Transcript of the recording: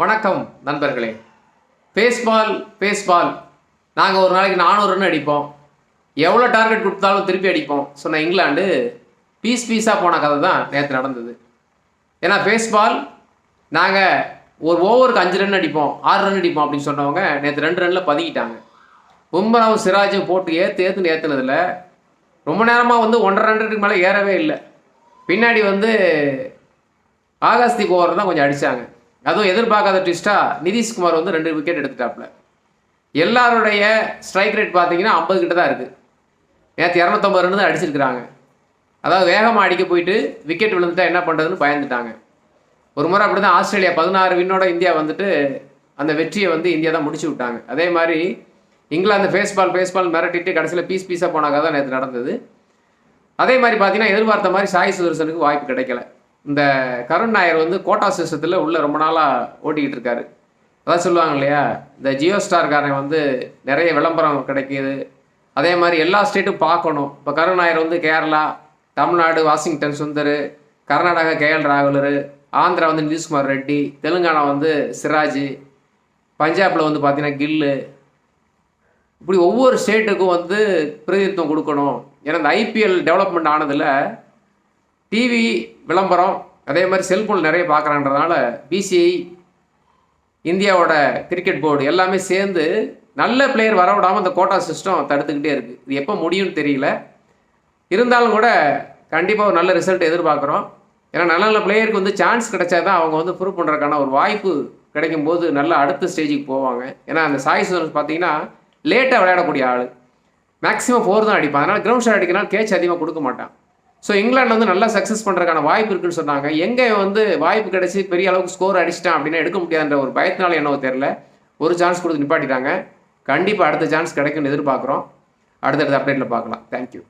வணக்கம் நண்பர்களே. Baseball baseball. நாங்கள் ஒரு நாளைக்கு நானூறு ரன் அடிப்போம். எவ்வளோ டார்கெட் கொடுத்தாலும் திருப்பி அடிப்போம். சொன்ன இங்கிலாந்து பீஸ் பீஸாக போன கதை தான் நேற்று நடந்தது. ஏன்னா பேஸ்பால் நாங்கள் ஒரு ஓவருக்கு அஞ்சு ரன் அடிப்போம் ஆறு ரன் அடிப்போம் அப்படின்னு சொன்னவங்க நேற்று ரெண்டு ரனில் பதுக்கிட்டாங்க. பும்ராவும் சிராஜும் போட்டு ஏற்று ஏற்றுன்னு ஏற்றுனதில் ரொம்ப நேரமாக வந்து ஒன்றரை ரன்னுக்கு மேலே ஏறவே இல்லை. பின்னாடி வந்து ஆகாஸ்தீப் ஓவர் தான் கொஞ்சம் அடித்தாங்க அதுவும் எதிர்பார்க்காத ட்விஸ்ட்டாக நிதிஷ்குமார் வந்து ரெண்டு விக்கெட் எடுத்துட்டாப்புல. எல்லாருடைய ஸ்ட்ரைக் ரேட் பார்த்தீங்கன்னா ஐம்பது கிட்ட தான் இருக்குது நேற்று இரநூத்தம்பது ரன் தான் அடிச்சிருக்கிறாங்க. அதாவது வேகமாக அடிக்க போயிட்டு விக்கெட் விழுந்துட்டா என்ன பண்ணுறதுன்னு பயந்துட்டாங்க. ஒரு முறை அப்படி தான் ஆஸ்திரேலியா பதினாறு வின்னோட இந்தியா வந்துட்டு அந்த வெற்றியை வந்து இந்தியா தான் முடிச்சு விட்டாங்க. அதே மாதிரி England Bazball Bazball மிரட்டிட்டு கடைசியில் பீஸ் பீஸாக போனாங்க. தான் நேற்று நடந்தது. அதே மாதிரி பார்த்தீங்கன்னா எதிர்பார்த்த மாதிரி சாய் சுதர்சனுக்கு வாய்ப்பு கிடைக்கல. இந்த கருண் நாயர் வந்து கோட்டா சிஸ்டத்தில் உள்ளே ரொம்ப நாளாக ஓட்டிக்கிட்டு இருக்காரு. அதான் சொல்லுவாங்க இல்லையா? இந்த ஜியோ ஸ்டார்காரன் வந்து நிறைய விளம்பரம் கிடைக்கிது. அதே மாதிரி எல்லா ஸ்டேட்டும் பார்க்கணும். இப்போ கருண் நாயர் வந்து Kerala Tamil Nadu Washington Sundar Karnataka K L ராகுலர் Andhra வந்து நிதிஷ்குமார் ரெட்டி தெலுங்கானா வந்து சிராஜ் பஞ்சாபில் வந்து பார்த்தீங்கன்னா கில்லு. இப்படி ஒவ்வொரு ஸ்டேட்டுக்கும் வந்து பிரதிநிதித்துவம் கொடுக்கணும். ஏன்னா இந்த ஐபிஎல் டெவலப்மெண்ட் ஆனதில் டிவி விளம்பரம் அதே மாதிரி செல்ஃபோன் நிறைய பார்க்குறான்றதுனால பிசிஐ இந்தியாவோட கிரிக்கெட் போர்டு எல்லாமே சேர்ந்து நல்ல பிளேயர் வர விடாமல் இந்த கோட்டா சிஸ்டம் தடுத்துக்கிட்டே இருக்குது இது எப்போ முடியும்னு தெரியல. இருந்தாலும் கூட கண்டிப்பாக ஒரு நல்ல ரிசல்ட் எதிர்பார்க்குறோம். ஏன்னா நல்ல நல்ல பிளேயருக்கு வந்து சான்ஸ் கிடைச்சா தான் அவங்க வந்து ப்ரூவ் பண்ணுறதுக்கான ஒரு வாய்ப்பு கிடைக்கும் போது நல்ல அடுத்த ஸ்டேஜுக்கு போவாங்க. ஏன்னா அந்த சாய் சுதர்ஸ் பார்த்தீங்கன்னா லேட்டாக விளையாடக்கூடிய ஆள். மேக்ஸிமம் ஃபோர் தான் அடிப்பான். அதனால் கிரவுண்ட் ஷாட் அடிக்கிறனால கேட்ச் அதிகமாக கொடுக்க மாட்டான். ஸோ இங்கிலாந்து வந்து நல்லா சக்ஸஸ் பண்ணுறதுக்கான வாய்ப்பு இருக்குன்னு சொன்னாங்க. எங்கே வந்து வாய்ப்பு கிடைச்சி பெரிய அளவுக்கு ஸ்கோர் அடிச்சிட்டான் அப்படின்னா எடுக்க முடியாதுன்ற ஒரு பயத்தினால என்னவோ தெரில ஒரு சான்ஸ் கொடுத்து நிப்பாட்டிட்டாங்க. கண்டிப்பாக அடுத்த சான்ஸ் கிடைக்கும்னு எதிர்பார்க்குறோம். அடுத்தடுத்த அப்டேட்டில் பார்க்கலாம். தேங்க்யூ